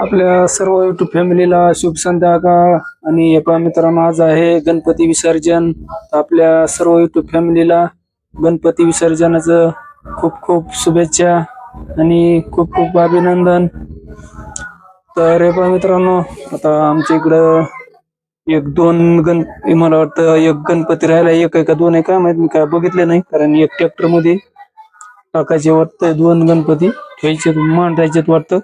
आपल्या सर्व युट्यूब फॅमिलीला शुभ संध्याकाळ. आणि एका मित्रांनो आज आहे गणपती विसर्जन. आपल्या सर्व युट्यूब फॅमिलीला गणपती विसर्जनाचं खूप खूप शुभेच्छा आणि खूप खूप अभिनंदन. तर एका मित्रांनो आता आमच्या इकडं एक दोन गण मला वाटतं एक गणपती राहिला एक आहे का दोन एका माहीत मी काय बघितले नाही. कारण एक ट्रॅक्टरमध्ये टाकायचे वाटतं दोन गणपती ठेवायचे मांडायचे वाटतं.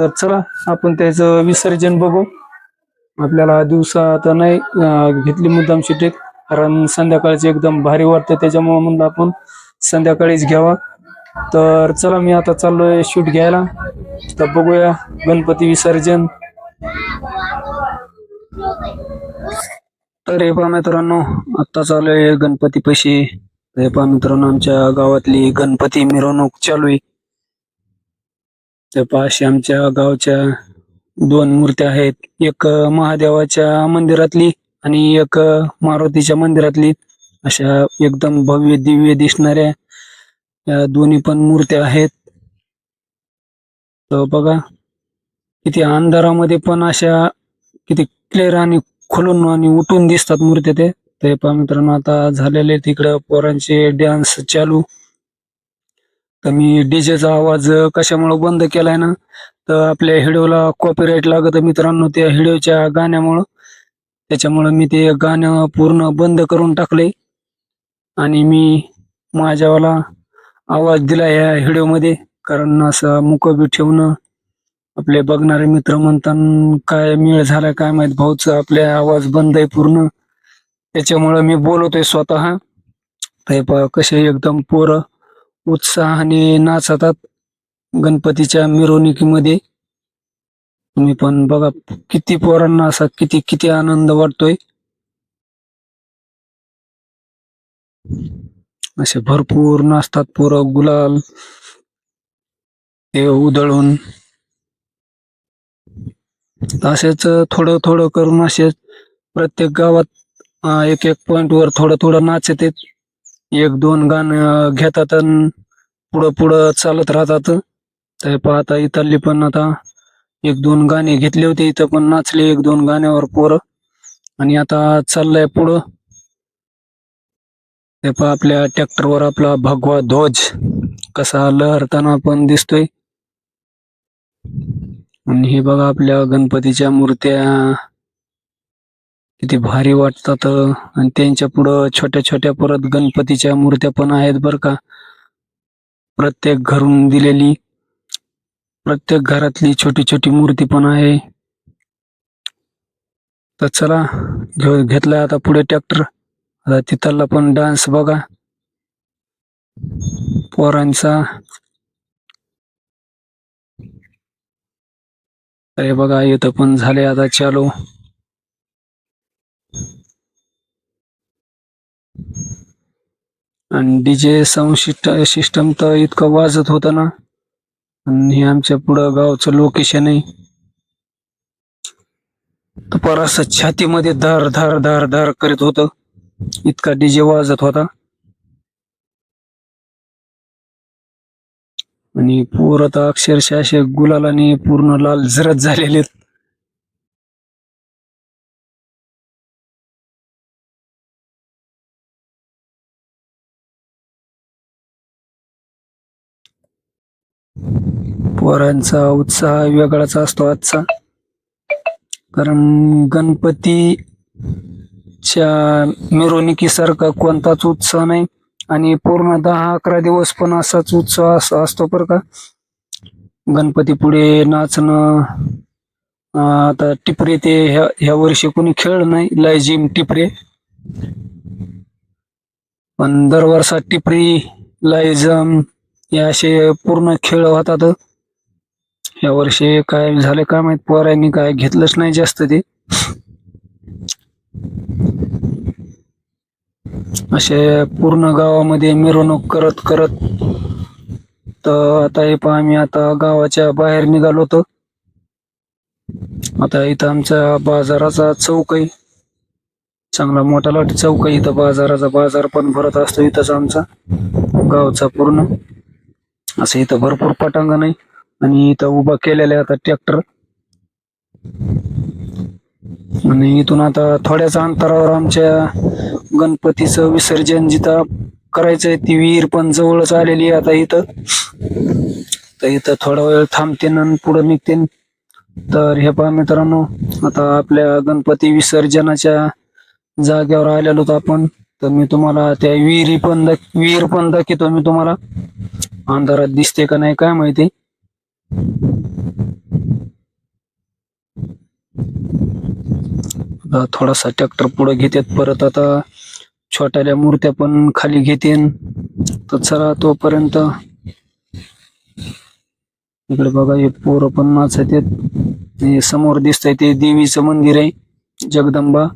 तर चला आपण त्याचं विसर्जन बघू. आपल्याला दिवसा आता नाही घेतली मुद्दाम टेक कारण संध्याकाळचे एकदम भारी वाटतं त्याच्यामुळे म्हणलं आपण संध्याकाळीच घ्यावा. तर चला मी आता चाललोय शूट घ्यायला. तर बघूया गणपती विसर्जन. तर हे पहा मित्रांनो आता चालू आहे गणपती पैसे हे पहा मित्रांनो आमच्या गावातली गणपती मिरवणूक चालू आहे. त्या पहा आमच्या गावच्या दोन मूर्त्या आहेत. एक महादेवाच्या मंदिरातली आणि एक मारुतीच्या मंदिरातली. अशा एकदम भव्य दिव्य दिसणाऱ्या या दोन्ही पण मूर्त्या आहेत. तर बघा किती अंधारामध्ये पण अशा किती क्लिअर आणि खुलून आणि उठून दिसतात मूर्त्या ते. ते पहा मित्रांनो आता झालेले तिकडं पोरांचे डान्स चालू. तर मी डीजेचा आवाज कशामुळे बंद केलाय ना तर आपल्या हिडिओला कॉपीराईट लागत मित्रांनो त्या हिडिओच्या गाण्यामुळं. त्याच्यामुळं मी ते गाणं पूर्ण बंद करून टाकले आणि मी माझ्यावाला आवाज दिला या व्हिडिओमध्ये कारण असं मुकबी ठेवणं आपले बघणारे मित्र म्हणतात काय मेळ झाला काय माहीत भाऊच आपल्या आवाज बंद आहे पूर्ण. त्याच्यामुळं मी बोलवतोय स्वतः. ते कसे एकदम पोरं. उत्साहाने नाचतात गणपतीच्या मिरवणुकीमध्ये. तुम्ही पण बघा किती पोरांना असा किती किती आनंद वाटतोय. असे भरपूर नाचतात पोरं गुलाल ते उधळून. असेच थोडं थोडं करून असेच प्रत्येक गावात एक एक पॉइंट वर थोडं थोडं नाचते एक दोन गाणं घेतात अन पुढं पुढं चालत राहतात. तर पाहता इथली पण आता एक दोन गाणे घेतले होते इथं पण नाचले एक दोन गाण्यावर पोरं. आणि आता चाललंय पुढं. ते पहा आपल्या ट्रॅक्टरवर आपला भगवा ध्वज कसा लहरताना पण दिसतोय. आणि हे बघा आपल्या गणपतीच्या मूर्त्या. किती भारी वाटतात आणि त्यांच्या पुढं छोट्या छोट्या परत गणपतीच्या मूर्त्या पण आहेत बर का. प्रत्येक घरून दिलेली प्रत्येक घरातली छोटी छोटी मूर्ती पण आहे. तर चला घेऊ घेतलाय आता पुढे ट्रॅक्टर आता तिथला पण डान्स बघा. पोरांचा. अरे बघा इथं पण झाले आता चालू. आणि डीजे साऊंड सिस्टम तर इतकं वाजत होतं ना. आणि हे आमच्या पुढं गावचं लोकेशन आहे. तर पर असं छातीमध्ये धार धार धार धार करीत होत. इतका डीजे वाजत होता. आणि पोर तर अक्षरशः असे गुलालाने पूर्ण लाल झरत झालेले आहेत. पोरांचा उत्साह वेगळाच असतो आजचा. कारण गणपतीच्या मिरवणुकीसारखा कोणताच उत्साह नाही आणि पूर्ण दहा अकरा दिवस पण असाच उत्साह अस- असतो बरं का. गणपती पुढे नाचणं आता टिपरे ते ह्या ह्या वर्षी कोणी खेळ नाही लायजिम टिपरे. पण दरवर्षात टिपरी लायझम हे असे पूर्ण खेळ होतात. या वर्षी काय झालं काय माहीत? पोरांनी काय घेतलंच नाही जास्त ते. असे पूर्ण गावामध्ये मिरवणूक करत करत. तर आता हे पहा आम्ही आता गावाच्या बाहेर निघालो होतो. आता इथं आमच्या बाजाराचा चौक आहे. चांगला मोठा लाट चौक आहे. इथं बाजाराचा बाजार पण भरत असतो. इथंच आमचा गावचा पूर्ण. असं इथं भरपूर पटांगण आहे. आणि इथं उभा केलेलं आहे आता ट्रॅक्टर. आणि इथून आता थोड्याच अंतरावर आमच्या गणपतीचं विसर्जन जिथं करायचंय ती विहीर पण जवळच आलेली आहे आता इथं. तर इथं थोडा वेळ थांबते आणि पुढे निघते. तर हे पहा मित्रांनो आता आपल्या गणपती विसर्जनाच्या जागेवर आलेलो आपण. तर मी तुम्हाला त्या विहिरी पण दाख- विहीर पण दाखवतो. मी तुम्हाला अंधारात दिसते का नाही काय माहिती? थोडासा ट्रॅक्टर पुढे घेतात परत. आता छोट्याल्या मूर्त्या पण खाली घेतेन. तर चला तोपर्यंत इकडे बघा हे पोरं पण नाचत आहेत समोर दिसतंय ते देवीचं मंदिर आहे जगदंबा.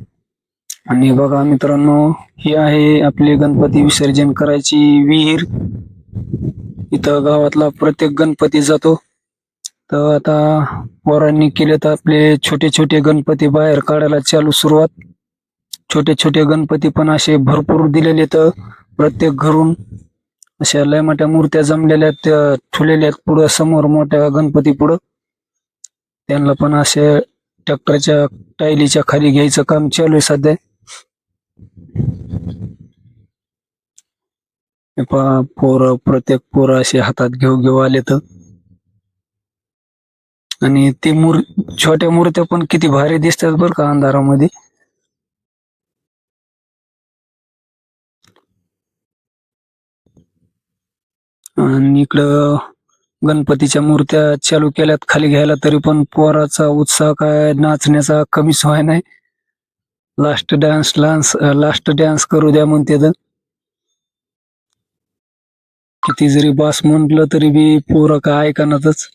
आणि बघा मित्रांनो ही आहे आपले गणपती विसर्जन करायची विहीर. इथं गावातला प्रत्येक गणपती जातो. तर आता पोरांनी केले तर आपले छोटे छोटे गणपती बाहेर काढायला चालू सुरुवात. छोटे छोटे गणपती पण असे भरपूर दिलेले तर प्रत्येक घरून. अशा लय मोठ्या मूर्त्या जमलेल्या आहेत त्या ठुलेल्या आहेत पुढं समोर मोठ्या गणपती पुढं. त्यांना पण असे ट्रॅक्टरच्या टायलीच्या खाली घ्यायचं काम चालू आहे सध्या. हे पहा पोरं प्रत्येक पोरं असे हातात घेऊ घेऊ आले तर. आणि ते मूर छोट्या मूर्त्या पण किती भारी दिसतात बरं का अंधारामध्ये. आणि इकडं गणपतीच्या मूर्त्या चालू केल्यात खाली घ्यायला तरी पण पोराचा उत्साह काय नाचण्याचा कमीच व्हाय नाही लास्ट डान्स लान्स लास्ट डान्स करू द्या म्हणते तर. किती जरी बास म्हटलं तरी बी पोरं का ऐकणातच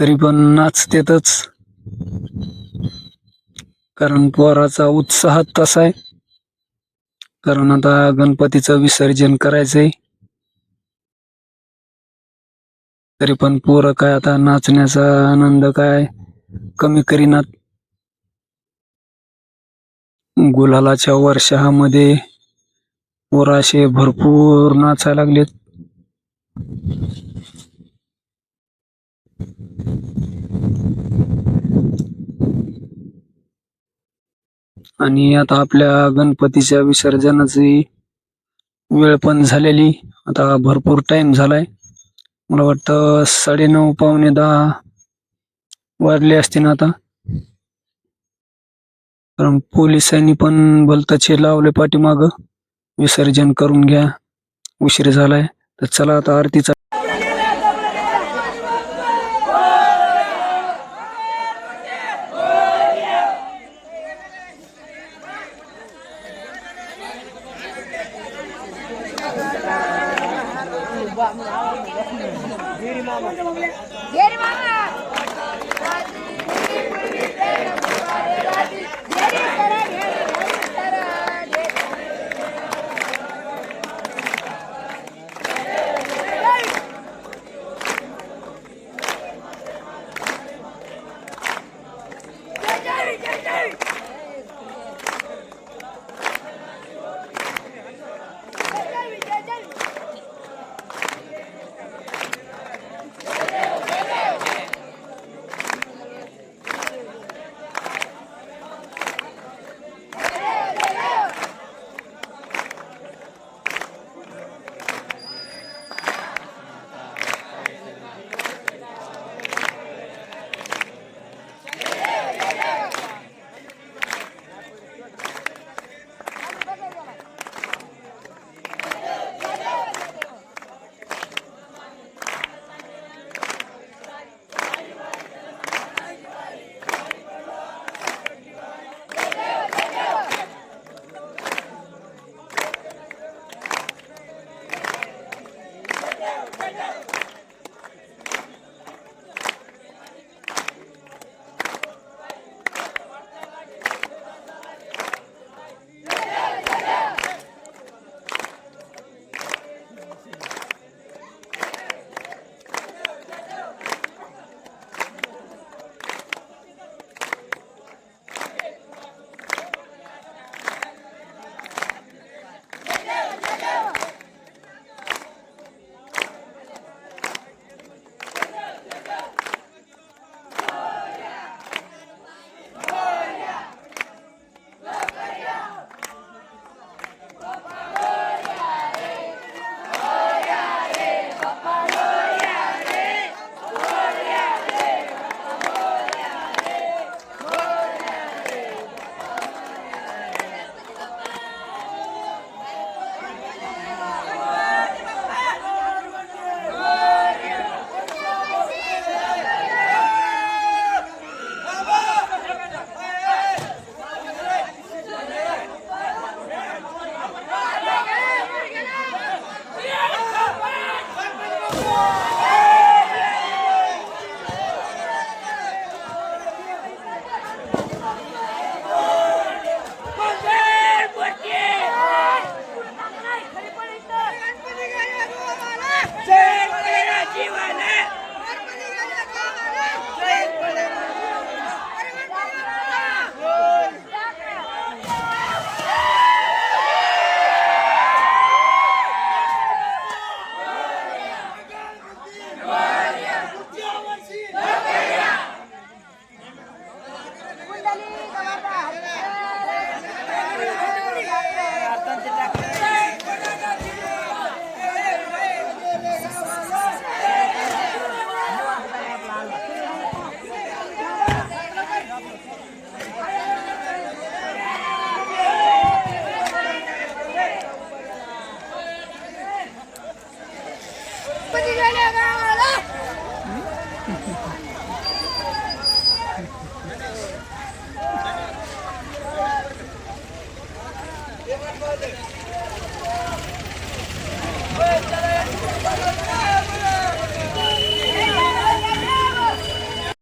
तरी पण नाचतेतच. कारण पोराचा उत्साह तसा आहे. कारण आता गणपतीचं विसर्जन करायचंय. तरी पण पोरं काय आता नाचण्याचा आनंद काय कमी करीनात. गुलालाच्या वर्षामध्ये पोरं असे भरपूर नाचायला लागलेत. आणि आता आपल्या गणपतीच्या विसर्जनाची वेळ पण झालेली. आता भरपूर टाइम झालाय. मला वाटतं साडेनऊ पावणे दहा वाजले असतील आता. कारण पोलिसांनी पण भलतचे लावले पाठीमाग. विसर्जन करून घ्या. उशीर झालाय. तर चला आता आरतीचा വേല